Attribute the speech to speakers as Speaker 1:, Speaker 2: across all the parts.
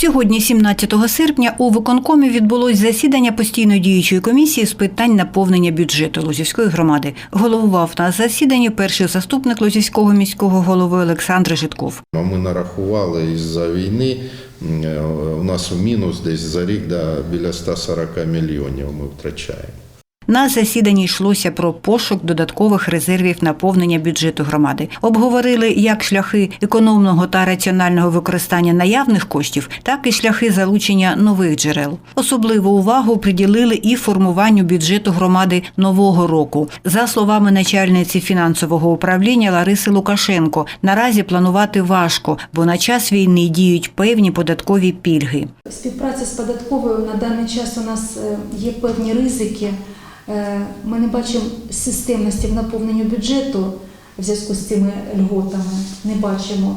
Speaker 1: Сьогодні, 17 серпня, у виконкомі відбулось засідання постійно діючої комісії з питань наповнення бюджету Лозівської громади. Головував на засіданні перший заступник Лозівського міського голови Олександр Житков.
Speaker 2: Ми нарахували із-за війни. е, У нас у мінус десь за рік да, біля 140 мільйонів ми втрачаємо.
Speaker 1: На засіданні йшлося про пошук додаткових резервів наповнення бюджету громади. Обговорили як шляхи економного та раціонального використання наявних коштів, так і шляхи залучення нових джерел. Особливу увагу приділили і формуванню бюджету громади нового року. За словами начальниці фінансового управління Лариси Лукашенко, наразі планувати важко, бо на час війни діють певні податкові пільги.
Speaker 3: Співпраця з податковою на даний час у нас е, є певні ризики. Е, Ми не бачимо системності в наповненні бюджету в зв'язку з цими льготами. Не бачимо.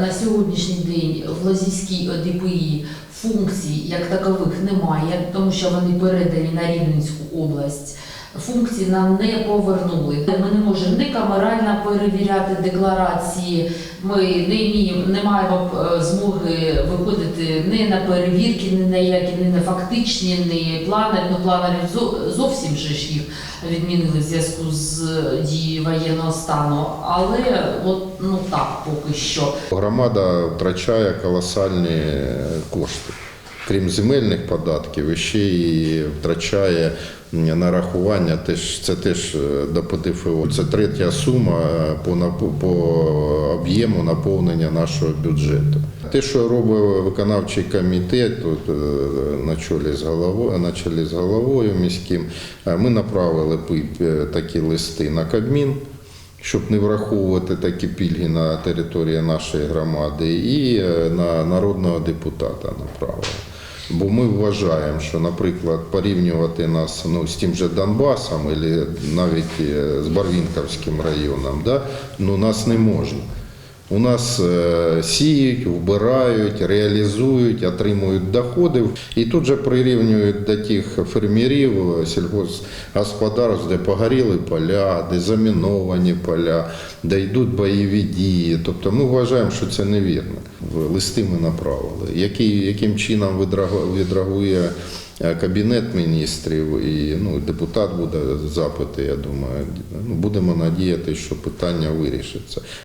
Speaker 4: На сьогоднішній день в Лозівській ОДПІ функцій як такових немає, тому що вони передані на Рівненську область. Функції нам не повернули. Ми не можемо ні камерально перевіряти декларації. Ми не вміємо, не маємо е, змоги виходити ні на перевірки, ні на які, ні на фактичні, ні планові. Ну, планові зо- зовсім же ж їх відмінили в зв'язку з дією воєнного стану. Але от ну так поки що.
Speaker 2: Громада втрачає колосальні кошти. Крім земельних податків, ще і втрачає нарахування. Теж це теж е, до ПДФО. Це третя сума е, по по об'єму наповнення нашого бюджету. Те, що робить виконавчий комітет, тут е, на чолі з головою, на чолі з головою міським, ми направили такі листи на Кабмін щоб не враховувати такі пільги на території нашої громади, і на народного депутата направили. Бо ми вважаємо, що, наприклад, порівнювати нас ну, з тим же Донбасом, або навіть е, з Барвінковським районом, да, ну, нас не можна. У нас е, сіють, вбирають, реалізують, отримують доходи. І тут же прирівнюють до тих фермерів, е, сільгоспгосподарств, де погоріли поля, де заміновані поля, де йдуть бойові дії. Тобто ми вважаємо, що це невірно. Листи ми направили. Який, яким чином відреагу- відреагує е, Кабінет міністрів і ну, депутат буде запити, я думаю. Ну, будемо надіяти, що питання вирішиться.